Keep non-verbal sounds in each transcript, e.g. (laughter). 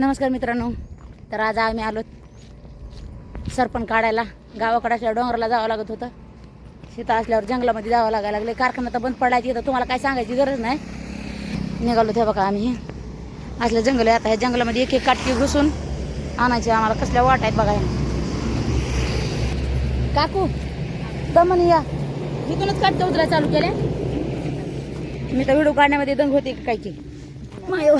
नमस्कार मित्रांनो. तर आज आम्ही आलो सरपण काढायला. गावाकडे असल्या डोंगराला जावं लागत होतं. शेता असल्यावर जंगलामध्ये जावं लागायला लागले. कारखाना तर बंद पडायची तर तुम्हाला काय सांगायची गरज नाही. निघालो ते बघा आम्ही. असलं जंगल आहे. आता ह्या जंगलामध्ये एक एक काटकी घुसून आणायची. आम्हाला कसल्या वाट आहेत बघा काकू दमन या. इथूनच काटतं उतरायला चालू केले. मी तर व्हिडिओ काढण्यामध्ये दंग होते काय की. माय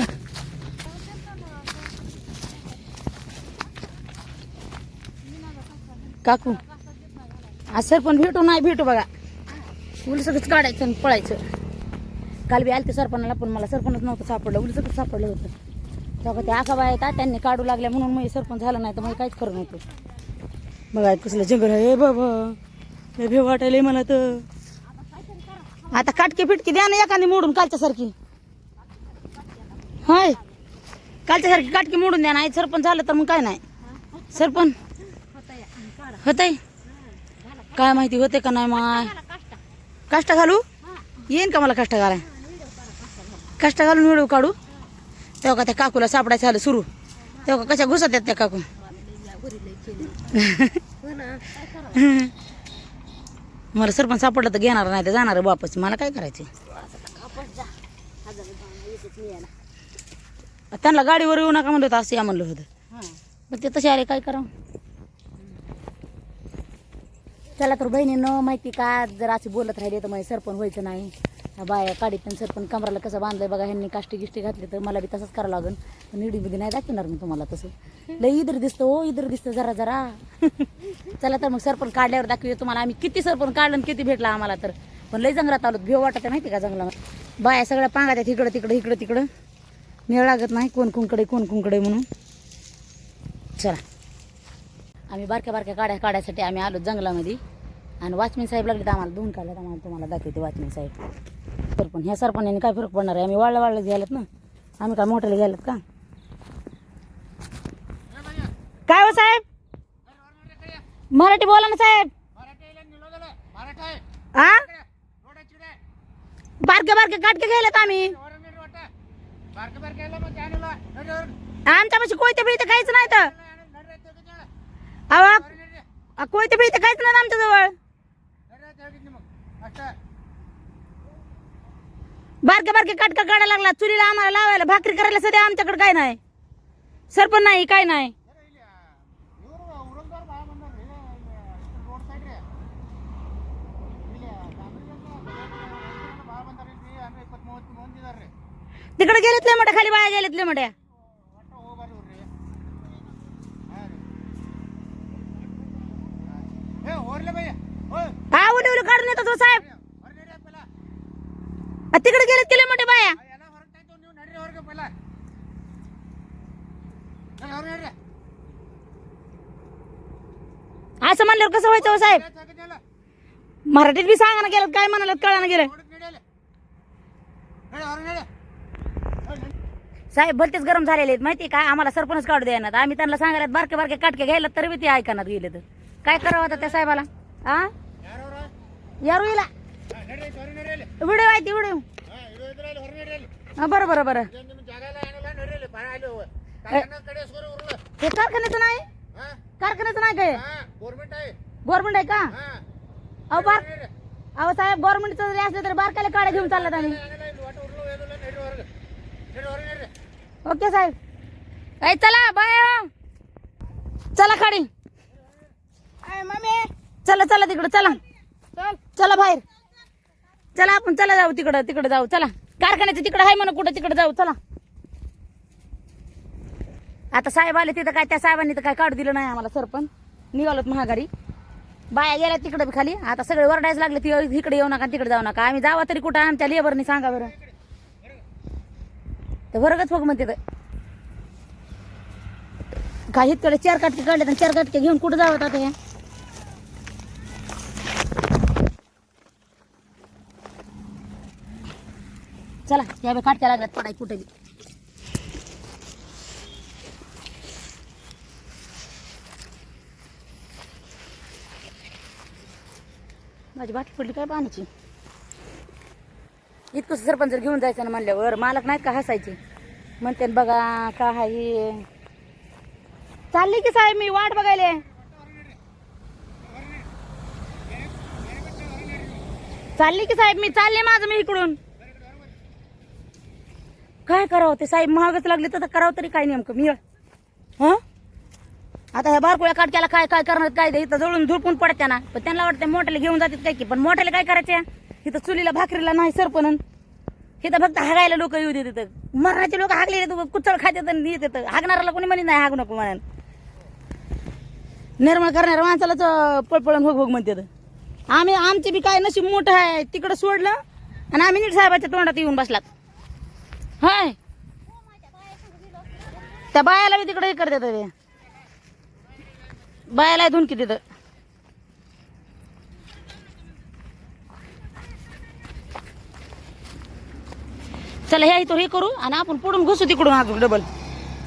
काकू आज सर पण भेटू नाही भेटू बघा. उल सगळंच काढायचं आणि पळायचं. काल बी आलते सरपणाला पण मला सरपणच नव्हतं सापडलं. उल सगळं सापडलं होतं. तेव्हा ते आखा बाय येतात त्यांनी काढू लागल्या म्हणून मग सरपण झालं नाही तर मग काहीच करू नव्हतं. बघा कसलं जंगल आहे बाबा. हे वाटायला वाटायलंय मला तर. आता काटकी फिटकी द्या ना एखादी मोडून कालच्यासारखी. हाय. होय काटकी मोडून द्या ना. सरपण झालं तर मग काय नाही. सरपण होतंय? काय माहिती होते का नाही माय? कष्ट घालू? येईन का मला कष्ट घालाय? कष्ट घालून व्हिडिओ काढू? तेव्हा का त्या काकूला सापडायचं झालं सुरू? तेव्हा का कशा घुसत आहेत त्या काकू? मला सरपंच सापडलं तर घेणार नाही तर जाणार वापस. मला काय करायचं त्यांना गाडीवर येऊ नका म्हणलं होतं असं या म्हणलं होतं. मग ते तसे आले काय करावं? चला तर बहिणीनं माहिती का? जर असे बोलत राहिले तर मग सरपण व्हायचं नाही. बाया काढीत पण सरपण कमराला कसं बांधलंय बघा ह्यांनी काष्टी गिष्टी घातली तर मला बी तसंच करावं लागेल पण इडीमध्ये नाही दाखवणार मी तुम्हाला तसं. लई इधर दिसतं हो इधर दिसतं जरा जरा. (laughs) चला तर मग सरपण काढल्यावर दाखवूया तुम्हाला. आम्ही किती सरपण काढलं आणि किती भेटला आम्हाला तर. पण लई जंगलात आलो भेव वाटत आहे माहिती का जंगलामध्ये? बाया सगळ्या पांगा त्यात इकडं तिकडं इकडं तिकडं. मेळ लागत नाही कोण कुंकडे कोण कुंकडे म्हणून. चला. आम्ही बारक्या बारक्या काड्या काढायसाठी आम्ही आलो जंगलामध्ये. आणि वॉचमॅन साहेब लागले तर आम्हाला दोन काढल्यात आम्हाला तुम्हाला दाखवते वॉचमॅन साहेब. तर पण ह्या सरपणाने काय फरक पडणार आहे? आम्ही वाळलं वाळलं घ्यायलात ना. आम्ही काय मोठ्याला घ्यायलात का? काय हो साहेब? मराठी बोला ना साहेब. हा बारके बारके काटके घ्यायलात आम्ही. आमच्यापाशी कोयते बिळते काहीच नाही तर अहो कोयते बिळते काहीच नाही आमच्या जवळ बारके बारके काटका काढायला लागला. चुलीला आम्हाला लावायला भाकरी करायला सध्या आमच्याकडे काय नाही. सरपण नाही काय नाही. तिकडे गेलेतले मोठ्या खाली बाया गेलेतले मोठ्या. हा उली काढून येतो हो तो साहेब. तिकडे गेलेत गेले मोठे बाया? असं म्हणल्यावर कसं व्हायचं हो साहेब? मराठीत बी सांगा ना गेलं काय म्हणाल कळा गेलं. साहेब भलतेच गरम झालेले आहेत माहिती का? आम्हाला सरपंच काढू द्यायनात आम्ही त्यांना सांगायला बारके बारके काटके घ्यायला तरी बी ते ऐकणार गेले तर. काय करावं आता त्या साहेबाला? हा व्हिडिओ आहे ती व्हिडिओ हा बरं बरं बरं. हे कारखान्याचं नाही कारखान्याचं नाही काय? गव्हर्नमेंट आहे. का? अहो बार अहो साहेब गव्हर्नमेंटचं जरी असलं तरी बारकाले काड्या घेऊन चाललात आम्ही. ओके साहेब. ऐ चला बाय हो. चला खाडी मम्मी. चला चला तिकडं चला. चला. चला बाहेर. चला आपण चला जाऊ तिकडं तिकडं जाऊ चला. कारखान्याचं तिकडं आहे म्हणा कुठं तिकडं जाऊ चला. आता साहेब आले तिथं काय त्या साहेबांनी तर काय काढू दिलं नाही आम्हाला सरपण निघालोत महागारी. बाया गेल्या तिकडं बी खाली. आता सगळे वरडायच लागले ती इकडे येऊ नका तिकडे जाऊ नका. आम्ही जावा तरी कुठं आमच्या लेबरनी सांगा बरं. तर वर्गच फग म्हणते तर. काय इतकडे चार काटके काढले तर चार काटके घेऊन कुठं जावं आता हे चला या बी काटक्या लागल्यात पडाय कुठे बी. माझी बाटली पडली काय पाण्याची? इतकं सरपंच जर घेऊन जायचं ना म्हणल्यावर मालक नाहीत का हसायचे? म्हणते बघा का हाय चालली की साहेब मी वाट बघायले. चालली की साहेब मी चालले माझं मी इकडून. काय करावं? ते साहेब महागच लागले तर करावं तरी काय नेमकं? मी हं? आता ह्या बारकुळ्या काटक्याला काय काय करणार? काय इथं जळून झुडपून पडत्या ना. पण त्यांना वाटतं मोठ्याला घेऊन जातात काय की. पण मोठ्याला काय करायचे इथं चुलीला भाकरीला नाही सरपण इथं फक्त हागायला लोक येऊ देत तिथं मरणाचे लोक हागलेले तू कुचळ खात्यात आणि येत येतं हागणाऱ्याला कोणी म्हणे नाही हागू नको म्हणाल निर्मळ करणाऱ्या माणसालाच पळपळण होग होग म्हणते आम्ही आमचे बी काय नशीब मोठं आहे तिकडं सोडलं आणि आम्ही नीट साहेबाच्या तोंडात येऊन बसलात. हाय. त्या बायाला बी तिकडे हे करतात ते. बायाला धुन की तिथं चला ह्या इथं हे करू आणि आपण पुढून घुसू तिकडून अजून डबल.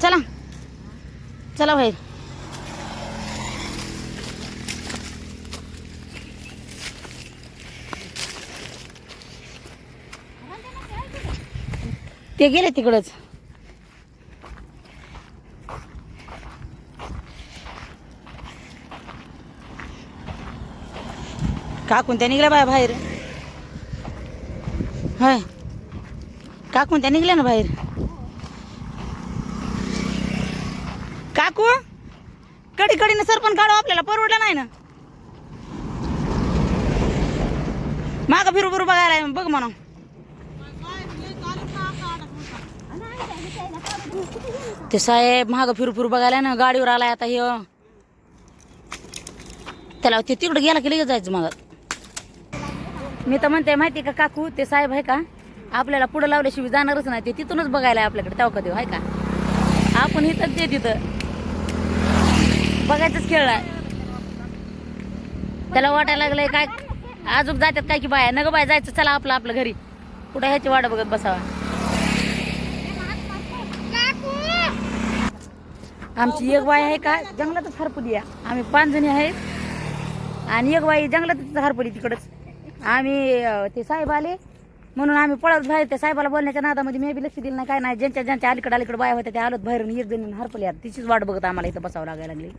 चला. चला बाहेर ते गेले तिकडंच. काकून त्या निघल्या बाया बाहेर. होय. काकून त्या निघल्या ना बाहेर. काकू कडी कडीनं सरपण काढू आपल्याला परवडलं नाही ना. माग फिरू फिरू बघायला बघ म्हणा ते साहेब माग फिरू फिरू बघायला ना गाडीवर आलाय आता हे. त्याला ते तिकडे गेला की लगेच जायचं मग. मी तर म्हणते माहिती का काकू ते साहेब आहे का आपल्याला पुढे लावल्याशिवाय जाणारच नाही. ते तिथूनच बघायला आहे आपल्याकडे तेव्हा कधी आहे का? आपण इथंच दे तिथं. बघायचंच खेळला त्याला वाटायला लागलंय काय अजून जातात काय की बाया नग बाय जायचं चला आपलं आपलं घरी. कुठं ह्याची वाट बघत बसावा? आमची एक बाई आहे का? जंगलातच हरपली या आम्ही पाच जणी आहेत. आणि एक बाई जंगलातच हरपली तिकडच. आम्ही ते साहेब आले. म्हणून आम्ही पळत बाहेर त्या साहेबाला बोलण्याच्या नादामध्ये मी बी लक्ष दिलं नाही काय नाही. ज्यांच्या ज्यांच्या अलीकडे अलीकडे बाया होत्या त्या आलोत बाहेर एक जणी हरपली आहेत तिचीच वाट बघत आम्हाला इथं बसावं लागायला लागली.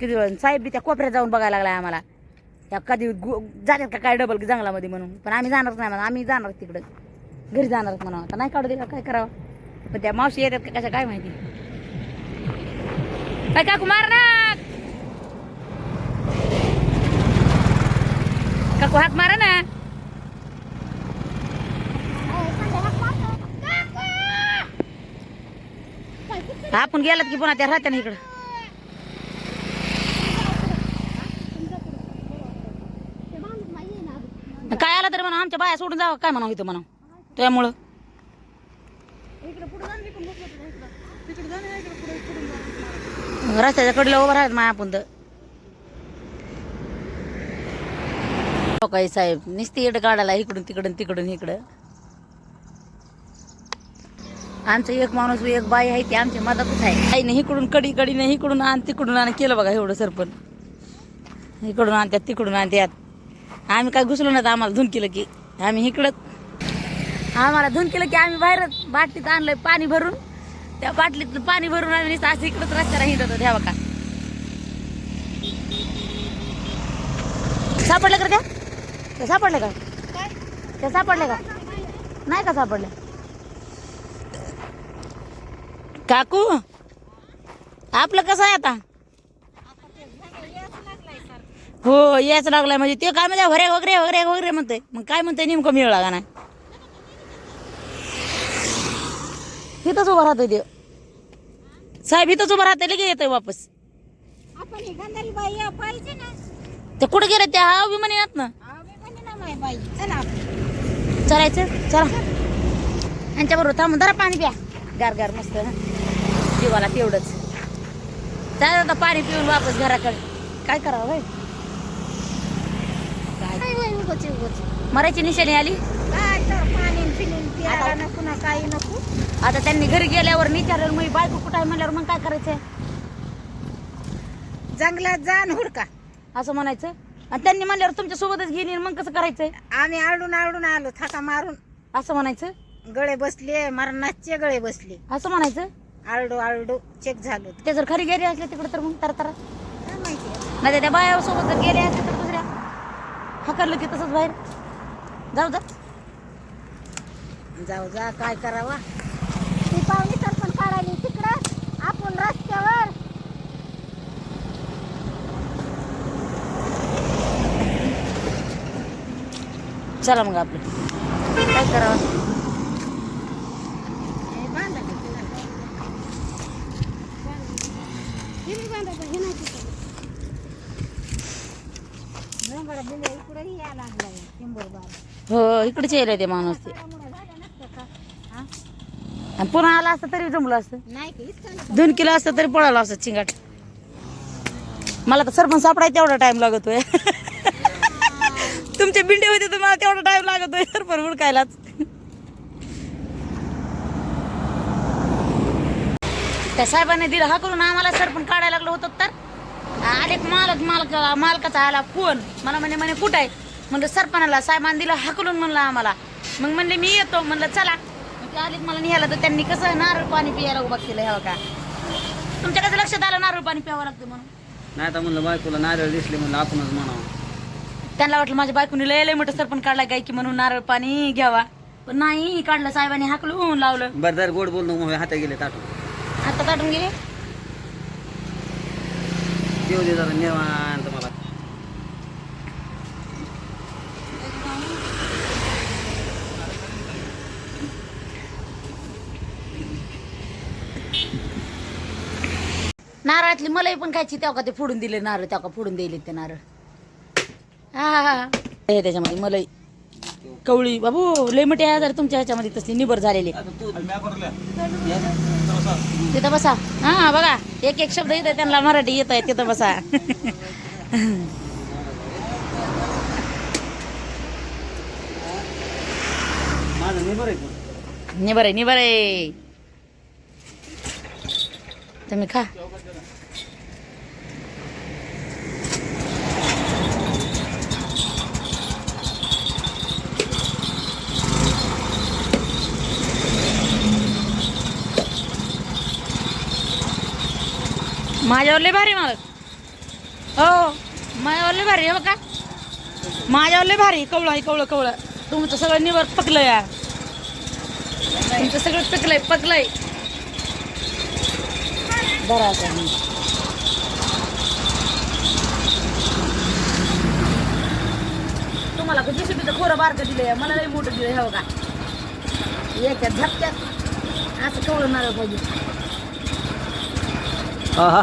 किती वेळ साहेब बी त्या कोपऱ्यात जाऊन बघायला लागला आम्हाला. त्या कधी गु- जातात का काय डबल जंगलामध्ये म्हणून. पण आम्ही जाणारच नाही म्हणा. आम्ही जाणार तिकडं. घरी जाणारच म्हणा. आता नाही काढू दे काय करावं? पण त्या मावशी येतात का? कशा काय माहिती? काय काकू मार ना काकू हात मारा ना आपण गेलात की पुन्हा त्या राहत्या ना इकडं काय आला तरी म्हणा आमच्या बाया सोडून जावं काय म्हणा इथं म्हणा त्यामुळं रस्त्याच्या कडीला उभं राहत माय आपण तर हो काही साहेब नुसती येड काढायला इकडून तिकडून तिकडून इकडं. आमचं एक माणूस एक बाई आहे ती आमच्या मदतच आहे. आईने इकडून कडी कडी नाही इकडून आण तिकडून आण केलं बघा एवढं सरपण. इकडून आणत्यात तिकडून आणत्यात आम्ही काय घुसलो नाही आम्हाला धुन केलं की. आम्ही इकडं आम्हाला धुन केलं की आम्ही बाहेरच बाटलीत आणलं पाणी भरून. त्या बाटलीत पाणी भरून आम्ही असं इकडंच रस्त्याला हिंडत होतो द्या बघा सापडलं का त्या? ते सापडले का? ते सापडलं का? नाही का सापडले काकू आपलं कसं आहे आता? हो याच लागलाय म्हणजे ते काय म्हणजे वरे वगैरे वगैरे वगैरे म्हणते मग काय म्हणते नेमकं मिळ का नाही? इथंच उभं राहतोय ते साहेब इथंच उभं राहतोय लगे येतोय वापस. आपण ही गंधारी बाई या पाहिजे ना. ते कुठे गेले त्या हा येत ना. आम्ही म्हणे ना माय बाई. चला आपण. चलायचं? चला. यांच्या बरोबर थांबून जरा पाणी प्या. गार गार मस्त जीवाला तेवढंच. चालेल आता पाणी पिऊन वापस घराकडे. काय करावं बाई उगाच उगाच मरायची निशाणी आली? काय तर पाणी पिणी प्यायला नको ना काही नको. आता त्यांनी घरी गेल्यावर विचारलं मग बायको कुठं आहे म्हणल्यावर मग काय करायचंय? जंगलात जा न हुडका. असं म्हणायचं? आणि त्यांनी म्हणल्यावर तुमच्या सोबतच गेली मग कसं करायचंय? आम्ही आडून आडून आलो थाका मारून. असं म्हणायचं? गळे बसले मरणाचे गळे बसले. असं म्हणायचं? आरडू आरडू चेक झालं ते जर खरी गेले असले तिकडे तर मग तर तर. काय माहिती? नाही त्या बायासोबत जर गेले असले तर हकरलं की तसंच बाहेर. जाऊ जा. जाऊ जा काय करावा? ती पाहुणी तर पण काढायली तिकडं आपण रस्त्यावर. चला मग आपलं. काय करावं? हे बांधा की तिला. हे बी बांधायचं, हे नाही तिथं. डोंगरात दिलं, इकडंही यायला लागलाय, शंभर बार. हो इकडेच यायला ते माणूस ते? आणि पुन्हा आला असतं तरी जमलं असतं. दोन किलो असतं तरी पळालं असतं चिंगाट. मला तर सरपंच सापडायला तेवढा टाइम लागतोय. तुमचे बिंडे होते तर मला तेवढा टाइम लागतोय. सरपंच उडकायलाच त्या साहेबांनी दिलं हा करून आम्हाला सरपंच काढायला लागलं होतं तर? एक मालक मालक मालकाचा आला फोन. मला म्हणे म्हणे कुठं आहे? म्हणलं सरपणाला साहेबांनी दिलं हाकलून म्हणलं आम्हाला. मग म्हणले मी येतो. म्हणलं चला. ते आले मला निघाला तर त्यांनी कसं नारळ पाणी पियायला उभा केलं ह्या का? तुमच्या कसं लक्षात आलं नारळ पाणी प्यावं लागतं म्हणून? नाही तर म्हणलं बायकोला नारळ दिसले म्हणलं आपणच म्हणावं. त्यांना वाटलं माझ्या बायकोनी लय लय मोठं सरपण काढला काय की म्हणून नारळ पाणी घ्यावा. पण नाही काढलं साहेबांनी हाकलून लावलं. बरं गोड बोललो मग हातात गेले ताटून. आता काढून गेले? देऊ दे जरा निवांत मला. नारळातली मलाई पण खायची तेव्हा का ते फोडून दिले नारळ तेव्हा का फोडून दिले ते नारळ? हा हा, हा. हे त्याच्यामध्ये मलाई. कवळी बाबू लय मोठी आहे जर तुमच्या ह्याच्यामध्ये तसली निबर झालेली. तिथं बसा. हा बघा एक एक शब्द येत त्यांना मराठी येत आहे तिथं बसा. आहे. निबर आहे निबर आहे. तुम्ही खा. माझ्यावर लय भारी मालक हो माझ्यावर लय भारी हो आहे बघा माझ्यावर लय भारी. कवळं आहे कवळं कवळं. तुमचं सगळं निवर पकलं या तुमचं सगळं पकलंय पकलंय. बरं आता. मग. तुम्हाला कधी सुद्धा खोरं बारकं दिलंय? मला लई मोठं दिलंय हो का? एका झपक्यात असं कवळं मारलं पाहिजे. हा हा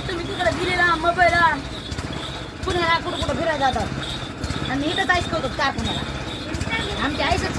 तुम्ही तिकडे दिलेला मोबाईलला पुण्याला कुठं कुठं फिरायला जातात. आणि इथंच ऐकवतात काय पुण्याला आमच्या आईसच